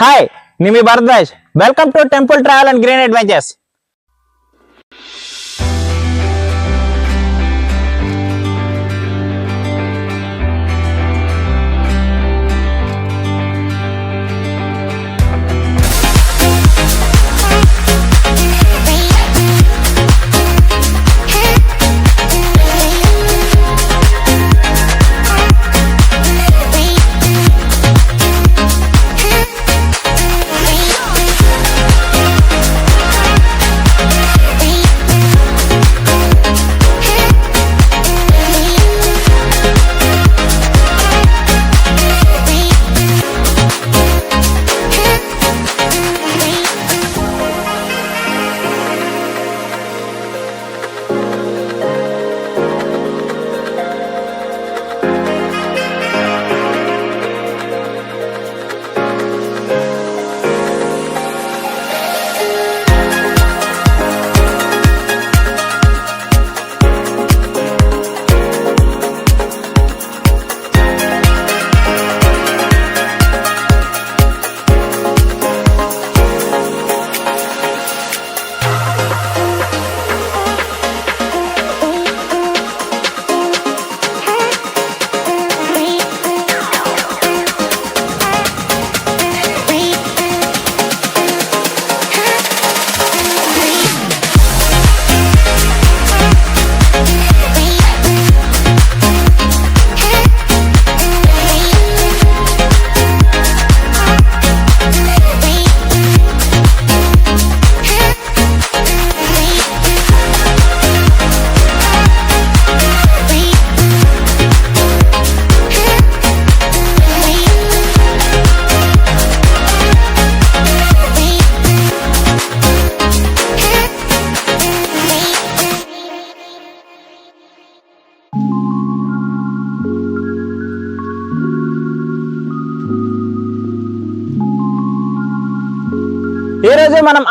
Hi నేను మీ Bharadwaj welcome to temple travel and green adventures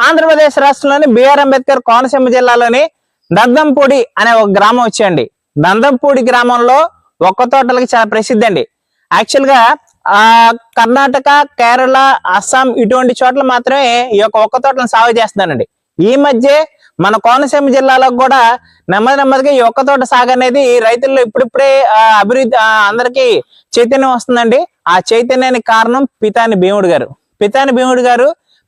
Andhra Pradesh రాష్ట్రంలోని BR Ambedkar Konaseema జిల్లాలోని దందంపూడి అనే ఒక గ్రామం వచ్చేయండి. దందంపూడి గ్రామంలో ఒక్క తోటలకి చాలా ప్రసిద్ధి అండి. యాక్చువల్గా ఆ కర్ణాటక కేరళ అస్సాం ఇటువంటి చోట్ల మాత్రమే ఈ యొక్క ఒక్క తోటలను సాగు చేస్తున్నానండి ఈ మధ్య మన కోనసీమ జిల్లాలో కూడా నెమ్మది నెమ్మదిగా ఈ ఒక్క తోట సాగు అనేది రైతుల్లో ఇప్పుడిప్పుడే అభివృద్ధి అందరికీ చైతన్యం వస్తుందండి. ఆ చైతన్యానికి కారణం పితాని భీముడు గారు. పితాని భీముడు గారు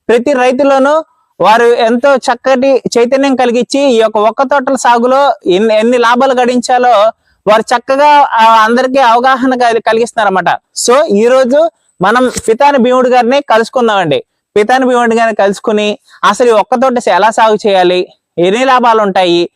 ప్రతి రైతులోనూ వారు ఎంతో చక్కటి చైతన్యం కలిగించి ఈ యొక్క ఒక్క తోటల సాగులో ఎన్ని ఎన్ని లాభాలు గడించాలో వారు చక్కగా అందరికీ అవగాహన కలి- కలిగిస్తున్నారన్నమాట. సో ఈ రోజు మనం పితాని భీముడు గారిని కలుసుకుందామండి. పితాని భీముడు గారిని కలుసుకుని అసలు ఈ ఒక్క తోట ఎలా సాగు చేయాలి? ఎన్ని లాభాలు ఉంటాయి?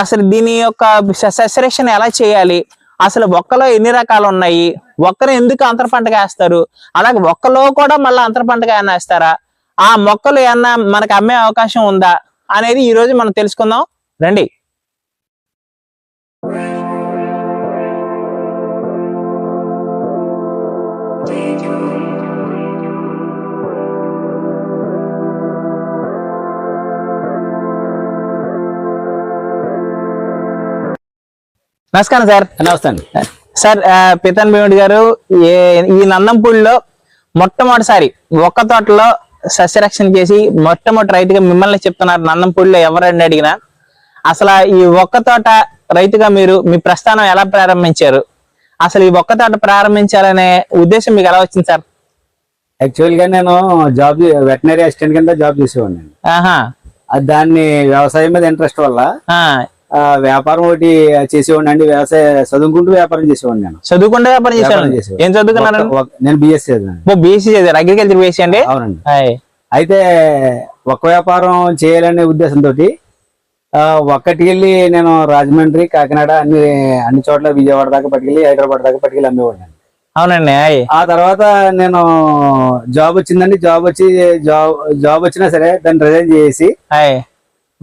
అసలు దీని యొక్క సెసరేషన్ ఎలా చేయాలి? అసలు ఒక్కలో ఎన్ని రకాలు ఉన్నాయి? ఒక్కరు ఎందుకు అంతర పంటగా వేస్తారు? అలాగే ఒక్కలో కూడా మళ్ళీ అంతర పంటగా వేస్తారా? ఆ మొక్కలు ఏమన్నా మనకు అమ్మే అవకాశం ఉందా అనేది ఈ రోజు మనం తెలుసుకుందాం. రండి. నమస్కారం సార్. నమస్తే అండి. సార్ పితన్ భీముడి గారు ఈ నందంపూడిలో మొట్టమొదటిసారి ఒక్క తోటలో సస్యరక్షణ చేసి మొట్టమొదటి రైతుగా మిమ్మల్ని చెప్తున్నారు నందంపూడిలో ఎవరండి అడిగినా అసలు ఈ ఒక్క తోట రైతుగా మీరు మీ ప్రస్థానం ఎలా ప్రారంభించారు? అసలు ఈ ఒక్క తోట ప్రారంభించాలనే ఉద్దేశం మీకు ఎలా వచ్చింది సార్? యాక్చువల్గా నేను జాబ్ వెటనరీ అసిస్టెంట్ కింద జాబ్ చేసేవాడిని. దాన్ని వ్యవసాయం మీద ఇంట్రెస్ట్ వల్ల వ్యాపారం ఒకటి చేసేవాడిని అండి వ్యవసాయ చదువుకుంటూ వ్యాపారం చేసేవాడిని నేను. చదువుకుంటే వ్యాపారం చేసేవాడిని. ఏం ఒక- నేను బిఎస్సీ చదివాను. బీఎస్సీ చదివారు. అగ్రికల్చర్ బీఎస్సీ అండి? అవునండి. అయితే ఒక్క వ్యాపారం చేయాలనే ఉద్దేశంతో ఒక్కటికి వెళ్ళి నేను రాజమండ్రి కాకినాడ అన్ని అన్ని చోట్ల విజయవాడ దాకా పట్టుకెళ్ళి హైదరాబాద్ దాకా పట్టుకెళ్ళి అమ్మేవాడిని. అవునండి. ఆ తర్వాత నేను జాబ్ వచ్చిందండి. జాబ్ వచ్చి జాబ్ జాబ్ వచ్చినా సరే దాన్ని రిజైన్ చేసి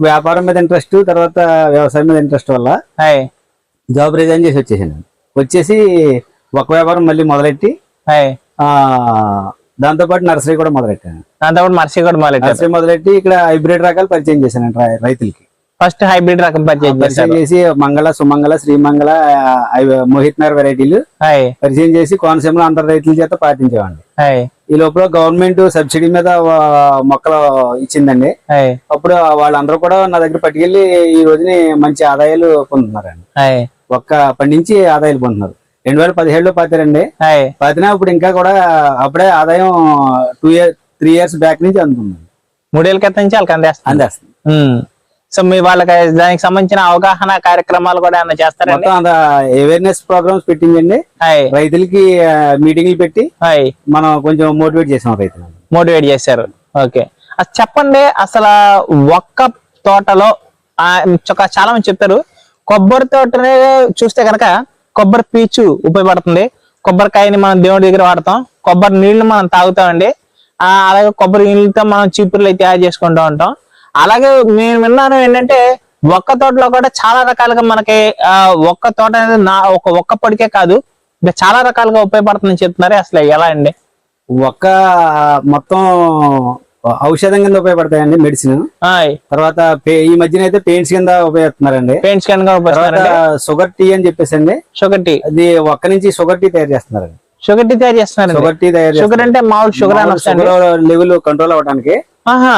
వ్యాపారం మీద ఇంట్రెస్ట్ తర్వాత వ్యవసాయం మీద ఇంట్రెస్ట్ వల్ల జాబ్ రిజైన్ చేసి వచ్చేసాను. వచ్చేసి ఒక వ్యాపారం మళ్ళీ మొదలెట్టి హాయ్. ఆ దాంతోపాటు నర్సరీ కూడా మొదలెట్టాను. దాంతో మర్సి కూడా మొదలెట్టారు. నర్సరీ మొదలెట్టి ఇక్కడ హైబ్రిడ్ రకాలు పరిచయం చేశాను రైతులకి. ఫస్ట్ హైబ్రిడ్ రకం పరిచయం చేసి మంగళ సుమంగళ శ్రీమంగళ మోహిత్ నగర్ వెరైటీలు పరిచయం చేసి కోనసీమలో అందరు రైతుల చేత పాటించేవాడిని. ఈ లోపల గవర్నమెంట్ సబ్సిడీ మీద మొక్కలు ఇచ్చిందండి. అప్పుడు వాళ్ళందరూ కూడా నా దగ్గర పట్టుకెళ్ళి ఈ రోజుని మంచి ఆదాయాలు పొందుతున్నారండి. ఒక్క పండించి ఆదాయాలు పొందుతున్నారు. రెండు వేల పదిహేడులో పాతారండి. పాతినా ఇప్పుడు ఇంకా కూడా అప్పుడే ఆదాయం two year three years back నుంచి అందుతుంది మూడేళ్ళ క్రితం నుంచి వాళ్ళకి అందేస్తుంది అందేస్తుంది. సో మీ వాళ్ళకి దానికి సంబంధించిన అవగాహన కార్యక్రమాలు కూడా ఏమైనా చేస్తారండి? అవేర్నెస్ ప్రోగ్రామ్స్ పెట్టిందండి. రైతులకి మీటింగ్లు పెట్టి మనం కొంచెం మోటివేట్ చేసాం రైతులను. మోటివేట్ చేశారు. ఓకే చెప్పండి అసలు ఒక్క తోటలో చాలా మంది చెప్తారు కొబ్బరి తోటనే చూస్తే కనుక కొబ్బరి పీచు ఉపయోగపడుతుంది. కొబ్బరికాయని మనం దేవుడి దగ్గర వాడతాం. కొబ్బరి నీళ్ళు మనం తాగుతామండి. అలాగే కొబ్బరి నీళ్ళతో మనం చీపుర్లు అయితే తయారు చేసుకుంటూ ఉంటాం. అలాగే నేను విన్నాను ఏంటంటే ఒక్క తోటలో కూడా చాలా రకాలుగా మనకి ఒక్క తోట అనేది నా ఒక ఒక్క పొడికే కాదు ఇంకా చాలా రకాలుగా ఉపయోగపడుతుందని చెప్తున్నారు. అసలు ఎలా అండి? ఒక్క మొత్తం ఔషధం కింద ఉపయోగపడతాయండి మెడిసిన్. తర్వాత ఈ మధ్యన అయితే పెయింట్స్ కింద ఉపయోగిస్తున్నారండి పెయింట్స్ ఉపయోగిస్తున్నారండి షుగర్ టీ అని చెప్పేసి అండి షుగర్ టీ. అది ఒక్క నుంచి షుగర్ టీ తయారు చేస్తున్నారండి. షుగర్ టీ తయారు చేస్తున్నారండి. షుగర్ టీ తయారు షుగర్ అంటే మామూలు షుగర్ లెవెల్ కంట్రోల్ అవ్వడానికి ఆహా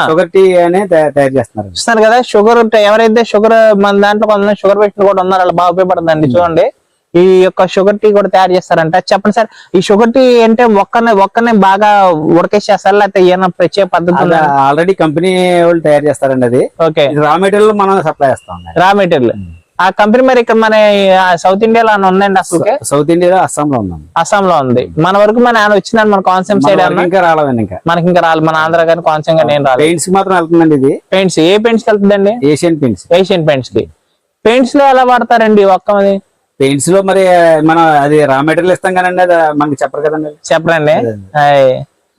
షుగర్ టీ అనే తయా- తయారు చేస్తున్నారు. చూస్తున్నారు కదా షుగర్ ఉంటే ఎవరైతే షుగర్ మన దాంట్లో కొంతమంది షుగర్ పేషెంట్ కూడా ఉన్నారు వాళ్ళు బాగా ఉపయోగపడుతుందండి చూడండి. ఈ యొక్క షుగర్ టీ కూడా తయారు చేస్తారంట. చెప్పండి సార్ ఈ షుగర్ టీ అంటే ఒక్కనే ఒక్కనే బాగా ఉడకేసేస్తారు లేకపోతే ఏమైనా ప్రత్యేక పద్ధతి ఆల్రెడీ కంపెనీ వాళ్ళు తయారు చేస్తారండి అది. ఓకే. రా మెటీరియల్ మనం సప్లై చేస్తాం రా మెటీరియల్. ఆ కంపెనీ మరి ఇక్కడ మన సౌత్ ఇండియాలో ఉందండి అసలు సౌత్ ఇండియాలో అస్సాంలో ఉన్నాం. అస్సాం లో ఉంది మన వరకు మన ఆయన వచ్చిందండి మన కోనసీమ మన సైడ్ ఇంకా రాలేదండి ఇంకా. మనకి ఇంకా రాలి. మన ఆంధ్ర గారి కోనసీమ గాని నేను రాలేదు. పెయింట్స్ మాత్రం వెళ్తుందండి ఇది. పెయింట్స్ ఏ పెయింట్స్ వెళ్తుందండి? Asian paints. ఏషియన్ పెయింట్స్కి పెయింట్స్లో ఎలా వాడతారండి ఒక్కది పెయింట్స్లో మరి మనం అది రా మెటీరియల్ ఇస్తాం కదండి అది మనకి చెప్పరు కదండి. చెప్పరండి.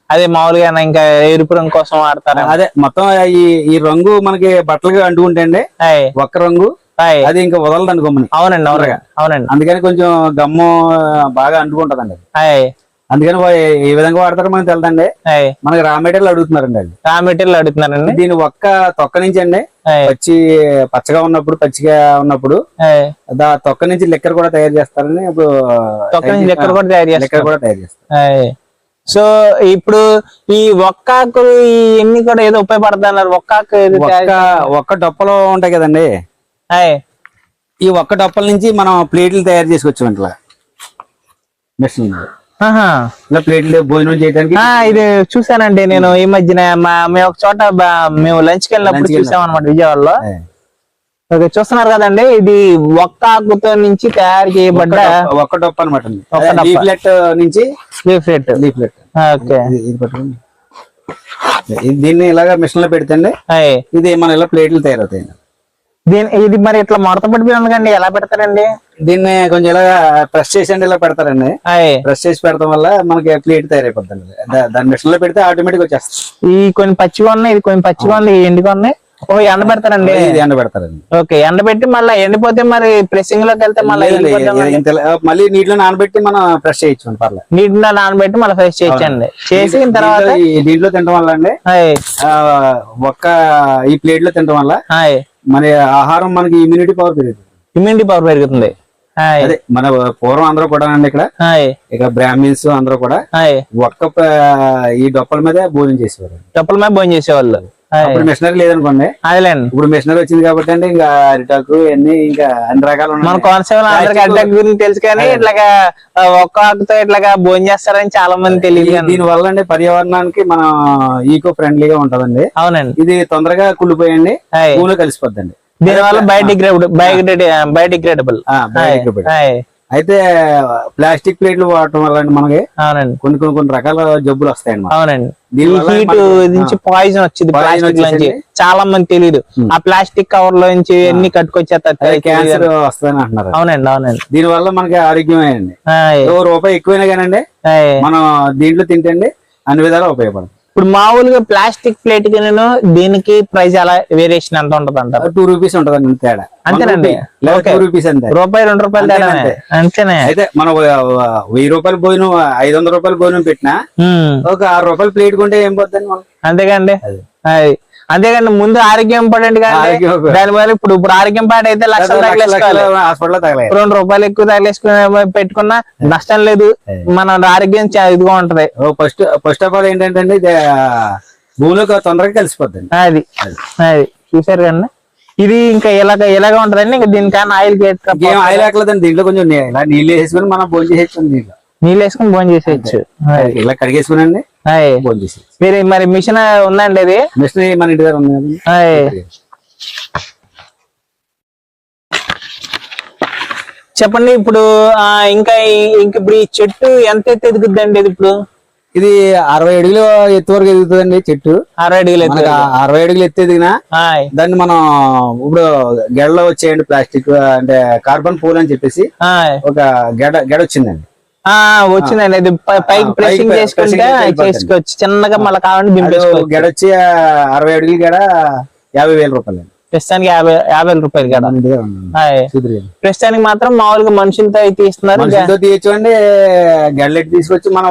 అదే మామూలుగా ఇంకా ఎరుపు రంగు కోసం వాడతారా అదే మొత్తం ఈ ఈ రంగు మనకి బట్టలుగా అంటుకుంటే అండి. ఒక్క రంగు. అది ఇంకా వదలదండి గమ్ముని. అవునండి అవునండి అవునండి. అందుకని కొంచెం గమ్ము బాగా అంటుకుంటదండి. అందుకని ఏ విధంగా వాడతారో మనకి తెలుదండి. మనకి రా మెటీరియల్ అడుగుతున్నారండి అది రా మెటీరియల్ అడుగుతున్నారండి. దీని ఒక్క తొక్క నుంచి అండి. పచ్చి పచ్చగా ఉన్నప్పుడు పచ్చిగా ఉన్నప్పుడు తొక్క నుంచి లెక్కర్ కూడా తయారు చేస్తారని ఇప్పుడు తొక్క నుంచి లెక్కలు కూడా తయారు లెక్కర్ చేస్తారు. కూడా తయారు చేస్తారు. సో ఇప్పుడు ఈ ఒక్కాకులు ఇవన్నీ కూడా ఏదో ఉపయోగపడుతున్నారు. ఒక్కాకు ఒక్క డొప్పలు ఉంటాయి కదండి. ఈ ఒక్క డొప్పల నుంచి మనం ప్లేట్లు తయారు చేసుకోవచ్చు ఇట్లా మిషన్. ఇలా ప్లేట్లు భోజనం చేయడానికి ఇది చూసానండి నేను ఈ మధ్యన మేము ఒక చోట మేము లంచ్కి వెళ్ళినప్పుడు చూసాం అనమాట విజయవాడలో. ఓకే, చూస్తున్నారు కదండి ఇది ఒక్క ఆకుతో నుంచి తయారు చేయబడ్డ ఒక్క డొప్ప అనమాట. లీఫ్లెట్ నుంచి లీఫ్లెట్. లీఫ్లెట్. ఓకే. దీన్ని ఇలాగా మిషన్లో పెడితే. ఇది మన ఇలా ప్లేట్లు తయారవుతాయి దీని ఇది మరి ఇట్లా మడత పడిపోయింది కండి ఎలా పెడతారండి? దీన్ని కొంచెం ఇలా ప్రెస్ చేసి ఇలా పెడతారండి. ప్రెస్ చేసి పెడతాం వల్ల మనకి ప్లేట్ తయారైపోతుంది దాని మిషన్లో పెడితే ఆటోమేటిక్ వచ్చేస్తుంది. ఈ కొన్ని పచ్చిగా ఉన్నాయి ఇది కొన్ని పచ్చిగా ఇవి ఎండుగా ఉన్నాయి? ఓ ఎండ పెడతారండి ఇది ఎండ పెడతారండి ఓకే ఎండ పెట్టి మళ్ళీ ఎండిపోతే మరి ప్రెసింగ్లోకి వెళ్తే మళ్ళీ మళ్ళీ నీటిలో నానబెట్టి మనం ప్రెస్ చేయొచ్చు పర్లేదు నీటిలో నానబెట్టి మళ్ళీ ఫ్రెష్ చేయొచ్చండి చేసిన తర్వాత దీంట్లో- తినడం వల్ల అండి ఒక్క ఈ ప్లేట్లో తినడం వల్ల. మన ఆహారం మనకి ఇమ్యూనిటీ పవర్ పెరుగుతుంది ఇమ్యూనిటీ పవర్ పెరుగుతుంది. అదే మన పూర్వం అందరూ కూడా అండి ఇక్కడ. ఇక బ్రాహ్మిన్స్ అందరూ కూడా. ఒక్క ఈ డొప్పల మీదే భోజనం చేసేవారు చెప్పుల మీద భోజనం చేసేవాళ్ళు. అప్పుడు మిషనరీ లేదనుకోండి. అదేలేండి. ఇప్పుడు మిషనరీ వచ్చింది కాబట్టి అంటే ఇంకా అరిటాకు ఇవన్నీ ఇంకా అన్ని రకాలు మన కోనసీమ అందరికి గురించి తెలుసు కానీ ఇట్లాగా ఒక్క ఆకుతో ఇట్లాగా భోజనం చేస్తారని చాలా మంది తెలియదు. దీని వల్ల అండి పర్యావరణానికి మన ఈకో ఫ్రెండ్లీగా ఉంటదండి. అవునండి. ఇది తొందరగా కుళ్ళిపోయండి. భూమిలో కలిసిపోద్దండి. దీని వల్ల బయోడిగ్రేడబుల్. బయోడిగ్రేడబుల్. biodegradable. అయితే ప్లాస్టిక్ ప్లేట్లు వాడటం వల్ల అండి మనకి అవునండి. కొన్ని కొన్ని కొన్ని రకాల జబ్బులు వస్తాయండి. అవునండి. హీట్ నుంచి పాయిజన్ వచ్చింది ప్లాస్టిక్ నుంచి. చాలా మంది తెలియదు ఆ ప్లాస్టిక్ కవర్లో నుంచి ఎన్ని కట్టుకొచ్చేస్తారు క్యాన్సర్ వస్తుందని అంటున్నారు. అవునండి అవునండి. దీని వల్ల మనకి ఆరోగ్యమే అండి. రూపాయి ఎక్కువైనా కానండి ఆయ్. మనం దీంట్లో తింటండి అన్ని విధాలు ఉపయోగపడుతుంది ఇప్పుడు మామూలుగా ప్లాస్టిక్ ప్లేట్కి నేను దీనికి ప్రైస్ అలా వేరియేషన్ ఎంత ఉంటది అంటారు టూ రూపీస్ ఉంటదండి తేడా అంతేనండి. టూ రూపీస్ అంతే రూపాయి రెండు రూపాయలు తేడా అంతే. అంతేనే అయితే మనం వెయ్యి రూపాయలు భోజనం ఐదు వందల రూపాయలు భోజనం పెట్టినా. ఒక ఆరు రూపాయలు ప్లేట్ కొంటే ఏం అంతేగాండి అది. ఆయ్. అంతేగాని ముందు ఆరోగ్యం ఇంపార్టెంట్ కానీ. దాని వల్ల ఇప్పుడు ఇప్పుడు ఆరోగ్యం పాడైతే లక్షలు తగిలేసుకోవాలి రెండు రూపాయలు ఎక్కువ తగిలేసుకుని పెట్టుకున్నా నష్టం లేదు. మన ఆరోగ్యం ఇదిగా ఉంటది. ఫస్ట్ ఫస్ట్ ఆఫ్ ఆల్ ఏంటంటే అండి, భూమిలోకి తొందరగా కలిసిపోద్దండి. అది. అది. చూసారు కన్నా ఇది ఇంకా ఇలాగ ఇలాగ ఉంటదండి? ఇంకా దీనికన్నా ఆయిల్ ఆయిల్ ఎక్కలేదండి దీంట్లో కొంచెం నీళ్ళు వేసుకుని మనం భోజనం చేయొచ్చు దీంట్లో నీళ్ళు వేసుకుని భోజనం చేసేయచ్చు. ఇలా కడిగేసుకునండి మీరు మరి మిషన్ ఉందండి అది మిషన్ మన ఇంటి దగ్గర ఉంది. చెప్పండి ఇప్పుడు ఇంకా ఇంక ఇప్పుడు ఈ చెట్టు ఎంత ఎత్తు ఎదుగుద్దండి ఇది ఇప్పుడు? ఇది అరవై అడుగులు ఎత్తు వరకు ఎదుగుతుందండి చెట్టు. అరవై అడుగులు అరవై అడుగులు ఎత్తు ఎదిగినా. దాన్ని మనం ఇప్పుడు గెడలో వచ్చేయండి ప్లాస్టిక్ అంటే కార్బన్ పూల్ అని చెప్పేసి. ఒక గెడ గెడ వచ్చిందండి. వచ్చిందండి. ఇది పైకి ప్రెసింగ్ చేసుకుంటే. చేసుకోవచ్చు. చిన్నగా మళ్ళీ కావాలంటే దింపేసుకోవచ్చు గెడ వచ్చి అరవై అడుగులు గెడ యాభై వేల రూపాయలు. ప్రస్తుతానికి యాభై యాభై వేల రూపాయలు కదా. ప్రస్తుతానికి మాత్రం మామూలుగా మనుషులతో అయితే ఇస్తున్నారు. తీయచ్చండి గెడలెట్టి తీసుకొచ్చి మన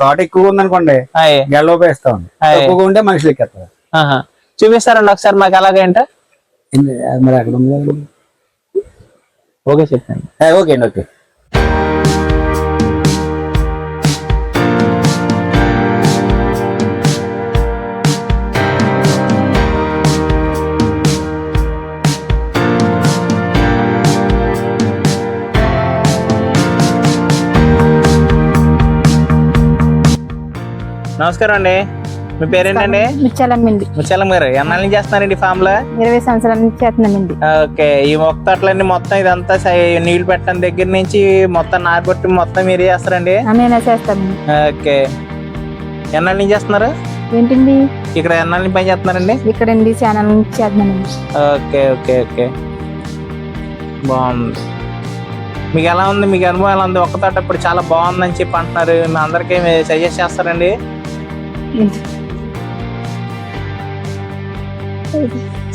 తోట ఎక్కువ ఉందనుకోండి వేస్తామండి ఆయ్. ఎక్కువగా ఉంటే మనుషులు ఎక్కేస్తారు. చూపిస్తారండి ఒకసారి మాకు అలాగేంట మరి అక్కడ ఉంది. ఓకే చెప్పండి. ఓకే అండి ఓకే. నమస్కారం అండి మీ పేరేంటండి? మిర్చాలమ్మింది ముచ్చలం గారు ఎన్నాళ్ళ నుంచి చేస్తున్నారండి ఫామ్లో ఇరవై సంవత్సరాల నుంచి చేస్తున్నామండి ఓకే ఈ మొక్క తోటలన్నీ మొత్తం ఇదంతా నీళ్ళు పెట్టడం దగ్గర నుంచి మొత్తం నారబొట్టి మొత్తం మీరే చేస్తారండి? మేమే చేస్తాము ఓకే. ఎన్నాళ్ళ నుంచి చేస్తున్నారు? ఏంటండి? ఇక్కడ ఎన్నాళ్ళ నుంచి పని చేస్తున్నారండి? ఇక్కడండి ఛానల్ నుంచి చేస్తున్నామండి ఓకే ఓకే ఓకే. బాగుంది. మీకు ఎలా ఉంది? మీకు అనుభవం ఎలా ఉంది? ఒక్క తోట ఇప్పుడు చాలా బాగుందని చెప్పి అంటున్నారు. మీ అందరికీ సజెస్ట్ చేస్తారండి.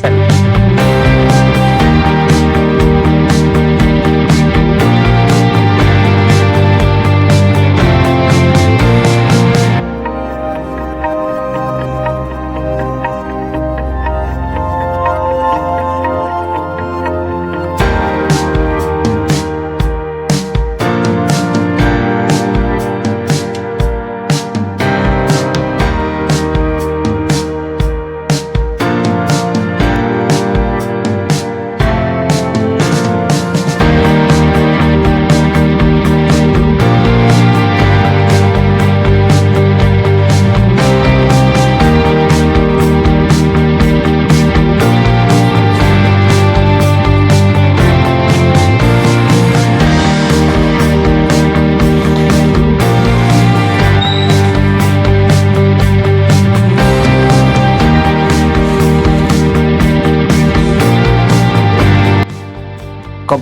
సరే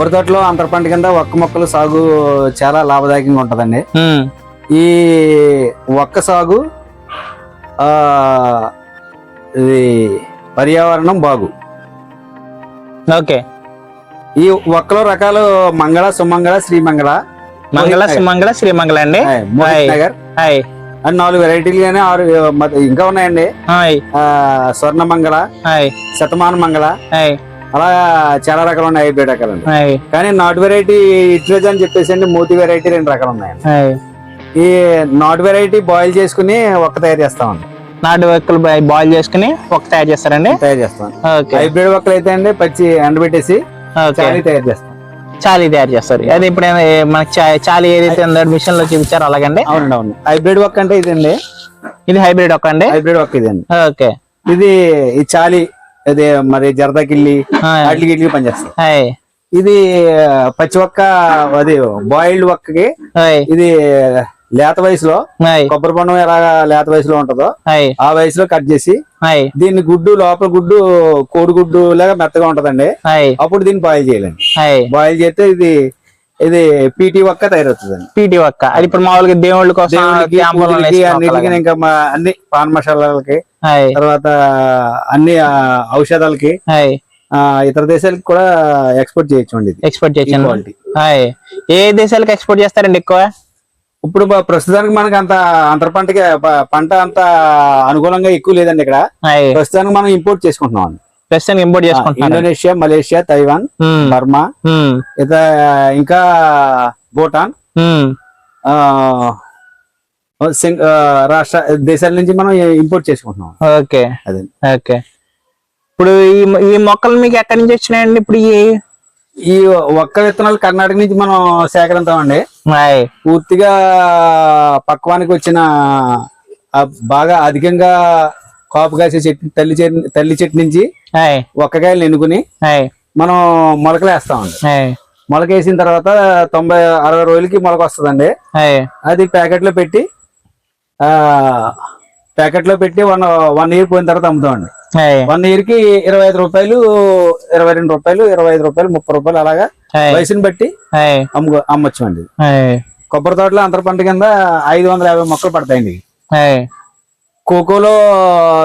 కొబ్బరి తోటలో అంతర పంట కింద ఒక్క మొక్కలు సాగు చాలా లాభదాయకంగా ఉంటదండి. ఈ ఒక్క సాగు ఆ ఇది పర్యావరణం బాగు. ఓకే. ఈ ఒక్కలో రకాలు మంగళ సుమంగళ శ్రీమంగళ మంగళ సుమంగళ శ్రీమంగళ అండి. నగర్. హాయ్. అని నాలుగు వెరైటీలు కానీ ఆరు ఇంకా ఉన్నాయండి. స్వర్ణ మంగళ హాయ్. శతమాన మంగళ హాయ్. అలా చాలా రకాలు ఉన్నాయి హైబ్రిడ్ రకాలండి హాయ్ కానీ నాటు వెరైటీ ఇట్లజ్ అని చెప్పేసి అండి మూతి వెరైటీ రెండు రకాలు ఉన్నాయండి హాయ్ ఈ నాటు వెరైటీ బాయిల్ చేసుకుని ఒక్క తయారు చేస్తామండి. నాటు వెక్కలు బాయిల్ చేసుకుని ఒక తయారు చేస్తారండి? తయారు చేస్తాం. ఓకే. హైబ్రిడ్ ఒక్కలు అయితే అండి పచ్చి ఎండబెట్టేసి తయారు చేస్తాం. చాలీ తయారు చేస్తారు. అది ఇప్పుడు మనకి చాలీ ఏదైతే ఉందో మిషన్లో చూపించారో అలాగండి? అవునండి అవును. హైబ్రిడ్ ఒక్క అంటే ఇదండి. ఇది హైబ్రిడ్ ఒక అండి? హైబ్రిడ్ ఒక్క ఇదండి. ఓకే. ఇది ఈ చాలి ఇది మరి జరదాకిల్లి హాయ్ వాటికి వీటికి పనిచేస్తాం హాయ్ ఇది పచ్చి ఒక్క అది బాయిల్డ్ ఒక్కకి ఇది లేత వయసులో కొబ్బరి బొండం ఎలాగా లేత వయసులో ఉంటుందో ఆ వయసులో కట్ చేసి దీన్ని గుడ్డు లోపల గుడ్డు కోడి గుడ్డు లాగా మెత్తగా ఉంటదండి. అప్పుడు దీన్ని బాయిల్ చేయాలండి. బాయిల్ చేస్తే ఇది ఇది పీటీ ఒక్క తయారవుతుందండి. పీటీ ఒక్క అది ఇప్పుడు మామూలుగా దేవుళ్ళ కోసం అన్నిటికీ. ఇంకా మా అన్ని పాన్ మసాలాలకి తర్వాత అన్ని ఔషధాలకి హాయ్. ఆ, ఇతర దేశాలకు కూడా ఎక్స్పోర్ట్ చేయొచ్చు? అండి ఎక్స్పోర్ట్ హాయ్. ఏ దేశాలకు ఎక్స్పోర్ట్ చేస్తారండి ఎక్కువ? ఇప్పుడు ప్రస్తుతానికి మనకి అంత అంతర పంటకి పంట అంత అనుకూలంగా ఎక్కువ లేదండి ఇక్కడ. ప్రస్తుతానికి మనం ఇంపోర్ట్ చేసుకుంటున్నాం అండి. ప్రస్తుతం ఇంపోర్ట్ చేసుకుంటున్నారు? ఇండోనేషియా మలేషియా తైవాన్ బర్మా ఇత ఇంకా భూటాన్ రాష్ట్ర దేశాల నుంచి మనం ఇంపోర్ట్ చేసుకుంటున్నాం. ఓకే. అదే. ఓకే. ఇప్పుడు ఈ ఈ మొక్కలు మీకు ఎక్కడి నుంచి వచ్చినాయండి ఇప్పుడు ఈ? ఈ ఒక్క విత్తనాలు కర్ణాటక నుంచి మనం సేకరిస్తామండి అయ్ పూర్తిగా పక్వానికి వచ్చిన బాగా అధికంగా కాపు కాసే చెట్టు తల్లి చెట్టు తల్లి చెట్టు నుంచి ఒక్కకాయలు ఎన్నుకుని మనం మొలకలు వేస్తామండి. మొలక వేసిన తర్వాత తొంభై అరవై రోజులకి మొలక వస్తుందండి. అది ప్యాకెట్లో పెట్టి ప్యాకెట్లో పెట్టి వన్ వన్ ఇయర్ పోయిన తర్వాత అమ్ముతామండి. వన్ ఇయర్కి ఇరవై ఐదు రూపాయలు ఇరవై రెండు రూపాయలు ఇరవై ఐదు రూపాయలు ముప్పై రూపాయలు అలాగా వయసుని బట్టి అమ్ము అమ్మొచ్చు అండి కొబ్బరి తోటలో అంతర పంట కింద ఐదు వందల యాభై మొక్కలు పడతాయండి. కోకోలో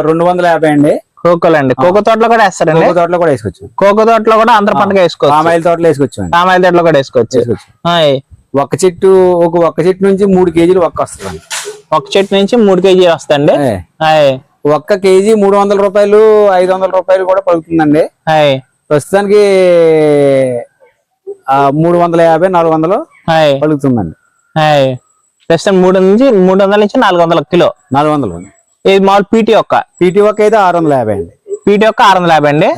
రెండు వందల యాభై అండి. కోకోలు అండి కోకో తోటలో కూడా వేస్తారండి? కోకో తోటలో కూడా వేసుకోవచ్చు. కోకో తోటలో కూడా అందర పంటగా వేసుకోవచ్చు. పామాయిల్ తోటలో వేసుకోవచ్చు. అండి కామాయిల తోటలో కూడా వేసుకోవచ్చు. ఒక్క చెట్టు ఒక ఒక్క చెట్టు నుంచి మూడు కేజీలు ఒక్క వస్తుంది ఒక చెట్టు నుంచి మూడు కేజీ వస్తాయండి. ఒక్క కేజీ మూడు వందల రూపాయలు ఐదు వందల రూపాయలు కూడా పలుకుతుందండి. ప్రస్తుతానికి మూడు వందల యాభై నాలుగు వందలు పలుకుతుందండి. ప్రస్తుతం మూడు నుంచి మూడు వందల నుంచి నాలుగు వందల కిలో. నాలుగు వందలు ఇది మామూలు పీటీ ఒక్క. పీటీ ఒక్క అయితే ఆరు వందల యాభై అండి. పీటీ ఒక్క ఆరు వందల యాభై అండి.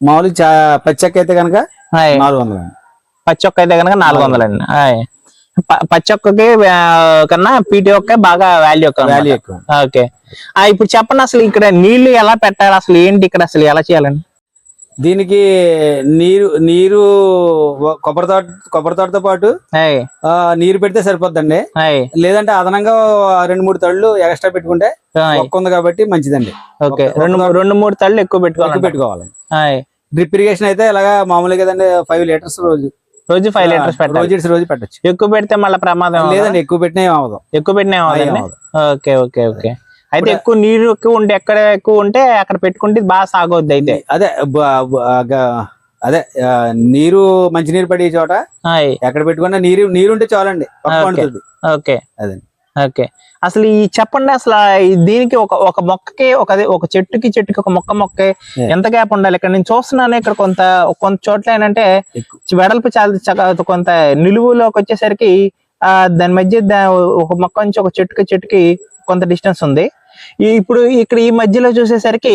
మామూలు పచ్చక్క అయితే కనుక నాలుగు వందలు అండి. పచ్చి ఒక్క అయితే కనుక నాలుగు వందలు అండి. అయ్ ప- పచ్చి ఒక్కకి ఆ, కన్నా పీటీ ఒక్క బాగా వాల్యూ వాల్యూ ఎక్కువ. ఓకే. ఇప్పుడు చెప్పండి అసలు ఇక్కడ నీళ్ళు ఎలా పెట్టాలి అసలు ఏంటి ఇక్కడ అసలు ఎలా చేయాలండి దీనికి నీరు నీరు కొబ్బరి తోట కొబ్బరి తోటతో పాటు నీరు పెడితే సరిపోద్దండి. లేదంటే అదనంగా రెండు మూడు తళ్ళు ఎక్స్ట్రా పెట్టుకుంటే ఒక్క ఉంది కాబట్టి మంచిదండి. ఓకే. రెండు రెండు మూడు తళ్ళు ఎక్కువ పెట్టుకోవాలి పెట్టుకోవాలి డ్రిప్ ఇరిగేషన్ అయితే ఇలాగా మామూలుగా కదండి ఫైవ్ లీటర్స్ రోజు రోజు ఫైవ్ లీటర్స్ పెట్టాలి. రోజు పెట్టచ్చు. ఎక్కువ పెడితే మళ్ళీ ప్రమాదం? లేదండి ఎక్కువ పెట్టినా ఏం అవ్వదు ఎక్కువ పెట్టినా. Okay okay okay. అయితే ఎక్కువ నీరు ఎక్కువ ఉంటే ఎక్కడ ఎక్కువ ఉంటే అక్కడ పెట్టుకుంటే బాగా సాగొద్ది అయితే. అదే అదే నీరు మంచి నీరు పడే చోట ఎక్కడ పెట్టుకున్నా నీరు నీరు ఉంటే చాలండి ఓకే. అదే. ఓకే అసలు ఈ చెప్పండి అసలు దీనికి ఒక ఒక మొక్కకి ఒక ఒక చెట్టుకి చెట్టుకి ఒక మొక్క మొక్క. ఎంత గ్యాప్ ఉండాలి ఇక్కడ నేను చూస్తున్నాను ఇక్కడ కొంత కొంత చోట్ల ఏంటంటే. వెడల్పు చాలా కొంత నిలువులోకి వచ్చేసరికి ఆ దాని మధ్య ఒక మొక్క నుంచి ఒక చెట్టుకి చెట్టుకి కొంత డిస్టెన్స్ ఉంది ఈ ఇప్పుడు ఇక్కడ ఈ మధ్యలో చూసేసరికి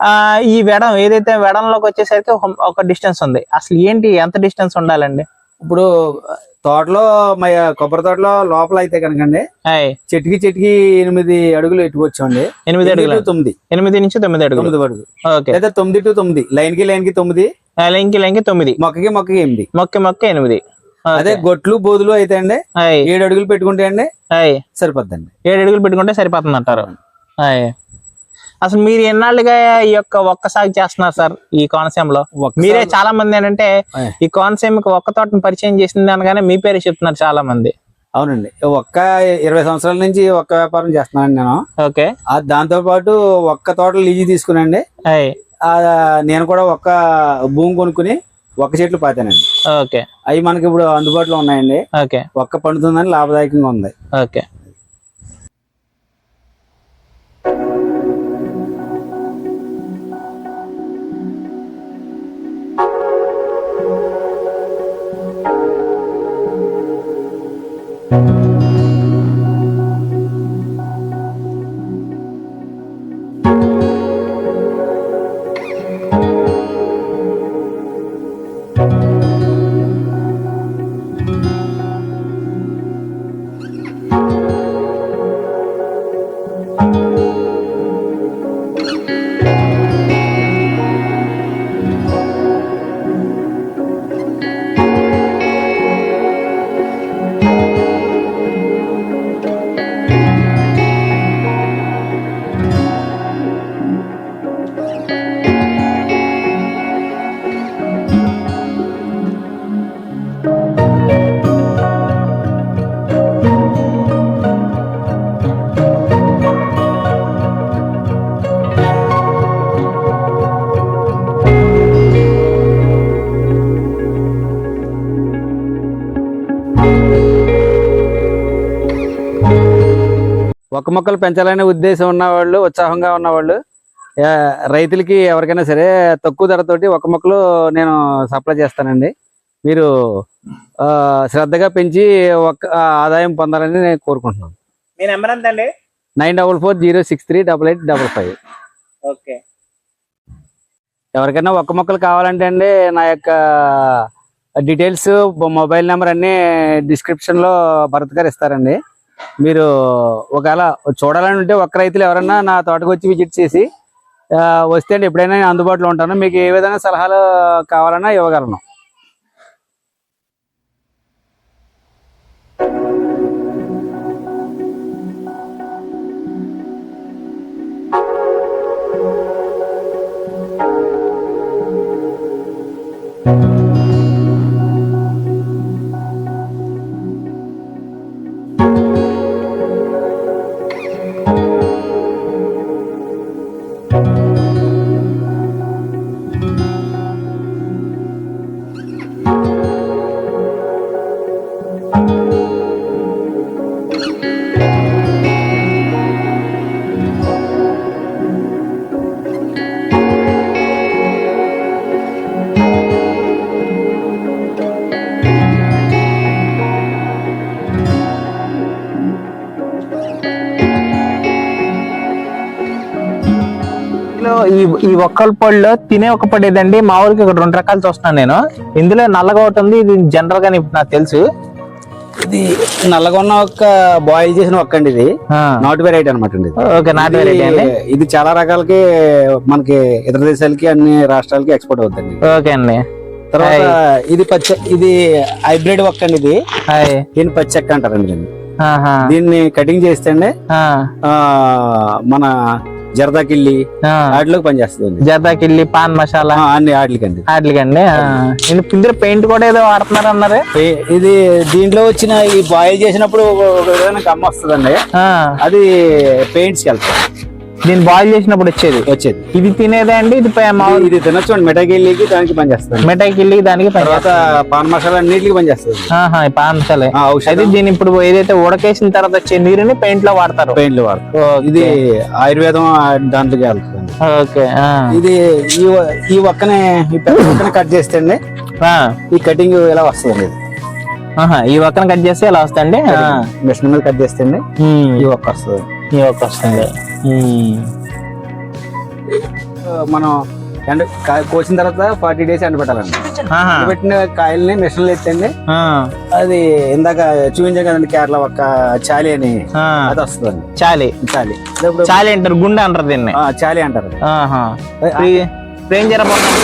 ఆ ఈ వెడం ఏదైతే వెడంలోకి వచ్చేసరికి ఒక డిస్టెన్స్ ఉంది అసలు ఏంటి ఎంత డిస్టెన్స్ ఉండాలండి ఇప్పుడు తోటలో మా కొబ్బరి తోటలో లోపల అయితే కనుకండి చెట్టుకి చెట్టుకి ఎనిమిది అడుగులు ఎట్టుకోవచ్చండి. ఎనిమిది ఎనిమిది అడుగులు? తొమ్మిది. ఎనిమిది నుంచి తొమ్మిది అడుగులు. తొమ్మిది అడుగు ఓకే. లేదా తొమ్మిది టు తొమ్మిది. లైన్కి లైన్కి తొమ్మిది లెంకి లెంకి తొమ్మిది. మొక్కకి మొక్కకి ఎనిమిది. మొక్క మొక్క ఎనిమిది. అదే గొట్లు బోధులు అయితే అండి ఏడు అడుగులు పెట్టుకుంటే అండి సరిపోద్దండి. ఏడు అడుగులు పెట్టుకుంటే సరిపోతుంది అంటారు అసలు మీరు ఎన్నాళ్ళుగా ఈ యొక్క ఒక్క సాగు చేస్తున్నారు సార్ ఈ కోనసీమలో మీరే చాలా మంది ఏంటంటే. ఈ కోనసీమకి ఒక్క తోటను పరిచయం చేసింది అనగానే మీ పేరు చెప్తున్నారు చాలా మంది. అవునండి. ఒక్క ఇరవై సంవత్సరాల నుంచి ఒక్క వ్యాపారం చేస్తున్నానండి నేను. ఓకే. దాంతో పాటు ఒక్క తోటలు లీజు తీసుకునండి నేను కూడా ఒక్క భూమి కొనుక్కుని ఒక్క చెట్లు పాతానండి. ఓకే. అవి మనకి ఇప్పుడు అందుబాటులో ఉన్నాయండి. ఓకే. ఒక్క పండుతుందని లాభదాయకంగా ఉంది. ఓకే. ఒక్క మొక్కలు పెంచాలనే ఉద్దేశం ఉన్నవాళ్ళు ఉత్సాహంగా ఉన్నవాళ్ళు రైతులకి ఎవరికైనా సరే తక్కువ ధరతోటి ఒక్క మొక్కలు నేను సప్లై చేస్తానండి. మీరు శ్రద్ధగా పెంచి ఒక ఆదాయం పొందాలని నేను కోరుకుంటున్నాను. మీ నెంబర్ ఎంత అండి nine double four zero six three double eight double five. Okay. ఎవరికైనా ఒక్క మొక్కలు కావాలంటే అండి నా యొక్క డీటెయిల్స్ మొబైల్ నెంబర్ అన్ని డిస్క్రిప్షన్లో భరత్ గారు ఇస్తారండి. మీరు ఒకవేళ చూడాలని ఉంటే ఒక్క రైతులు ఎవరన్నా నా తోటకు వచ్చి విజిట్ చేసి వస్తే అండి ఎప్పుడైనా నేను అందుబాటులో ఉంటాను. మీకు ఏ విధంగా సలహాలు కావాలన్నా ఇవ్వగలను. ఒక్కల పొడిలో తినే ఒక పొడి ఏదండి మా ఊరికి ఇక్కడ రెండు రకాలు చూస్తున్నాను నేను. ఇందులో నల్లగా ఒకటి ఉంది ఇది జనరల్గా నాకు తెలుసు. ఇది నల్లగా ఉన్న ఒక్క బాయిల్ చేసిన ఒక్క అండి ఇది. నాట్ వెరైటీ అనమాట అండి ఇది. ఓకే నాటు వెరైటీ అండి. ఇది- చాలా రకాలకి మనకి ఇతర దేశాలకి అన్ని రాష్ట్రాలకి ఎక్స్పోర్ట్ అవుతుంది ఓకే అండి. తర్వాత ఇది పచ్చ ఇది హైబ్రిడ్ ఒక్క అండి ఇది. దీన్ని పచ్చక్క అంటారండి దీన్ని. కటింగ్ చేస్తే మన జరదాకిల్లి. వాటిలోకి పనిచేస్తుంది జర్దాకిల్లి పాన్ మసాలా. అన్ని వాటికండి వాటికండి ఇందులో పెయింట్ కూడా ఏదో వాడుతున్నారు అన్నారు? ఇది దీంట్లో వచ్చిన ఈ బాయిల్ చేసినప్పుడు ఒక విధమైన గమ్మ వస్తుందండి. అది పెయింట్స్కి వెళ్తాయి. దీన్ని బాయిల్ చేసినప్పుడు వచ్చేది. వచ్చేది. ఇది తినేదే అండి ఇది ఇది తినొచ్చు మిఠాయికి దానికి పనిచేస్తుంది మిఠాయికిల్లి దానికి పని తర్వాత పాన్ మసాలా అన్నిటికి పనిచేస్తుంది ఆహా, ఈ పాన్ మసాలే. అయితే దీన్ని ఇప్పుడు ఏదైతే ఉడకేసిన తర్వాత వచ్చే నీరుని పెయింట్లో వాడతారు. పెయింట్లు వాడతాం ఇది ఆయుర్వేదం దాంట్లోకి వెళ్తుంది. ఓకే. ఇది ఈ ఒక్కనే ఈ పెద్ద ఒక్కనే కట్ చేస్తే అండి ఈ కటింగ్ ఇలా వస్తుంది ఈ ఒక్కన కట్ చేస్తే ఇలా వస్తాయండి. మిషన్ మీద కట్ చేస్తే అండి ఈ ఒక్క వస్తుంది. ఈ ఒక్క వస్తుంది. మనం ఎండ కోసిన తర్వాత ఫార్టీ డేస్ ఎండబెట్టాలండి ఆహా, ఎండబెట్టిన కాయల్ని మిషన్లో ఎత్తండి అది ఇందాక చూపించాం కదండి కేరళ ఒక్క చాలి అని. అది వస్తుందండి. చాలి. చాలి. చాలి అంటారు గుండె అంటారు దీన్ని. ఆ, చాలి అంటారు ఏం జరగబోతుంది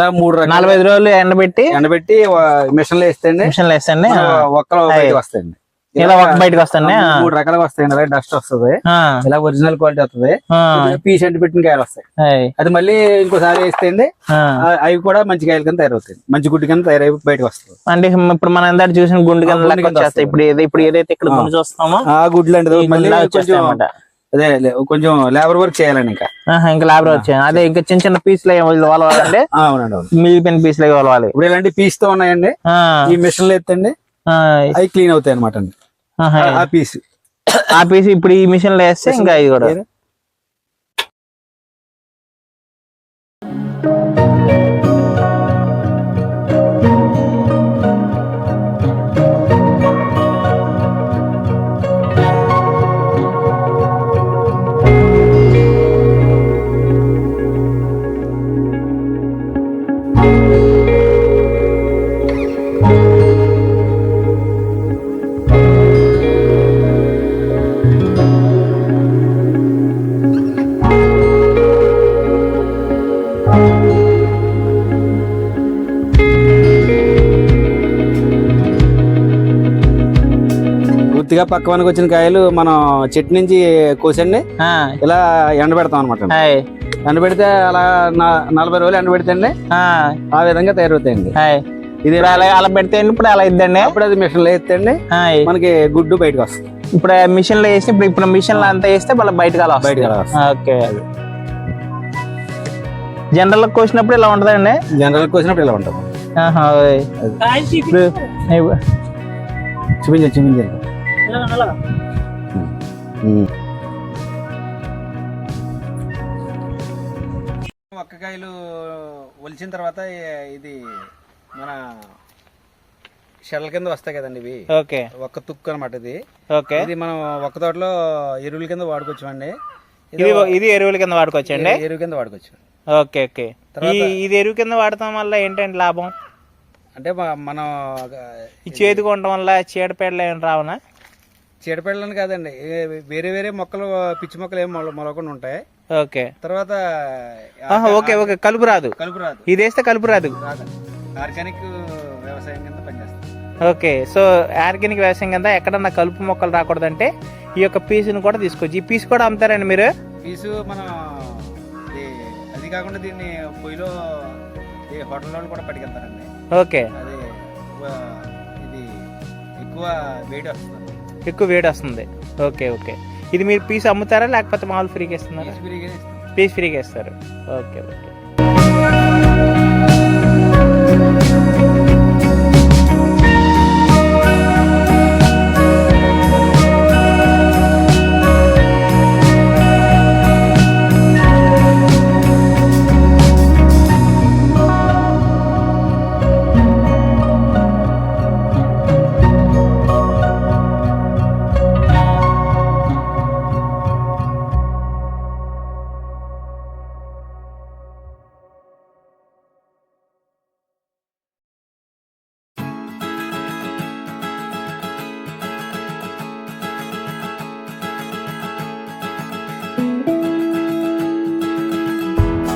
ఇలా మూడు నలభై ఐదు రోజులు ఎండబెట్టి ఎండబెట్టి మిషన్లో వేస్తే మిషన్లు వేస్తండి ఒక్కలు వస్తాయండి. ఇలా ఒక బయటకు వస్తాండి ఆ. మూడు రకాలుగా వస్తాయండి. అలాగే డస్ట్ వస్తుంది. ఇలా ఒరిజినల్ క్వాలిటీ వస్తుంది. పీస్ ఎండ పెట్టిన కాయలు వస్తాయి. అది మళ్ళీ ఇంకోసారి వేస్తే అండి ఆ. ఆ- అవి కూడా మంచి కాయల కింద తయారవుతాయి. మంచి గుడ్డి కింద తయారై బయటకు వస్తుంది. అంటే ఇప్పుడు మనం ఎంత చూసిన గుండు కింద ఇప్పుడు ఇప్పుడు ఏదైతే ఇక్కడ చూస్తామో ఆ గుడ్లు అంటే మళ్ళీ అదే కొంచెం లేబర్ వర్క్ చేయాలండి ఇంకా. ఇంకా లాభం వచ్చాయి అదే ఇంకా చిన్న చిన్న పీసులు వలవాలంటే ఆ, అవునండి అవును. మిగిలిపోయిన పీసులు వలవాలి ఇప్పుడు ఇలాంటి పీస్తో ఉన్నాయండి. ఈ మిషన్లో ఎత్తండి. అవి క్లీన్ అవుతాయి అనమాట అండి. ఆ పీస్ ఆ పీస్ ఇప్పుడు ఈ మిషన్లో వేస్తే ఇంకా ఇది కూడా. పూర్తిగా పక్కవానికి వచ్చిన కాయలు మనం చెట్టు నుంచి కోసండి. ఇలా ఎండబెడతాం అనమాట హాయ్. ఎండబెడితే అలా నలభై రోజులు ఎండబెడితే అండి ఆ, ఆ విధంగా తయారవుతాయండి. హాయ్. ఇది అలా అలా పెడితే ఇప్పుడు అలా ఇద్దండి అప్పుడు అది మిషన్లో ఎత్తండి హాయ్. మనకి గుడ్డు బయటకు వస్తుంది. ఇప్పుడు మిషన్లో వేసి ఇప్పుడు ఇప్పుడు మిషన్లో అంతా వేస్తే మళ్ళీ బయటకు అలా బయటకు. ఓకే. జనరల్ కోసినప్పుడు ఇలా ఉంటదండి? జనరల్ కోసినప్పుడు ఇలా ఉంటాం ఆహా, ఓయ్. ఇప్పుడు ఇవ్వ. చూపించండి చూపించండి. ఒక్కకాయలు ఒలిచిన తర్వాత ఇది మన షెల్ కింద వస్తాయి కదండి ఇవి. ఓకే. ఒక్క తుక్కు అనమాట ఇది. ఓకే. ఇది మనం ఒక్క తోటలో ఎరువుల కింద వాడుకోవచ్చు అండి ఇది ఇది ఎరువుల కింద వాడుకోవచ్చండి ఎరువు కింద వాడుకోవచ్చు ఓకే ఓకే. ఇది ఎరువు కింద వాడటం వల్ల ఏంటండి లాభం? అంటే మనం ఈ చేతికి ఉండటం వల్ల చీడపేడలు ఏమైనా రావునా? చీడపీడలని కాదండి. వేరే వేరే మొక్కలు పిచ్చి మొక్కలు ఏం మొల మొలకుండా ఉంటాయి. ఓకే. తర్వాత ఓకే ఓకే. కలుపు రాదు. కలుపు రాదు. ఇది వేస్తే కలుపు రాదు. ఆర్గానిక్ వ్యవసాయం కింద పనిచేస్తుంది. ఓకే. సో ఆర్గానిక్ వ్యవసాయం కింద ఎక్కడన్నా కలుపు మొక్కలు రాకూడదంటే ఈ యొక్క పీసుని కూడా తీసుకోవచ్చు. ఈ పీస్ కూడా అమ్ముతారండి మీరు? పీసు మనం అది కాకుండా దీన్ని పొయ్యిలో ఈ హోటల్ వాళ్ళు కూడా పట్టుకెళ్తారండి. ఓకే. అది ఇది ఎక్కువ వేడి వస్తుంది. ఎక్కువ వేడి వస్తుంది. Okay okay. ఇది మీరు పీస్ అమ్ముతారా లేకపోతే మామూలు ఫ్రీగా ఇస్తున్నారా? పీసు ఫ్రీగా ఇస్తారు. Okay okay.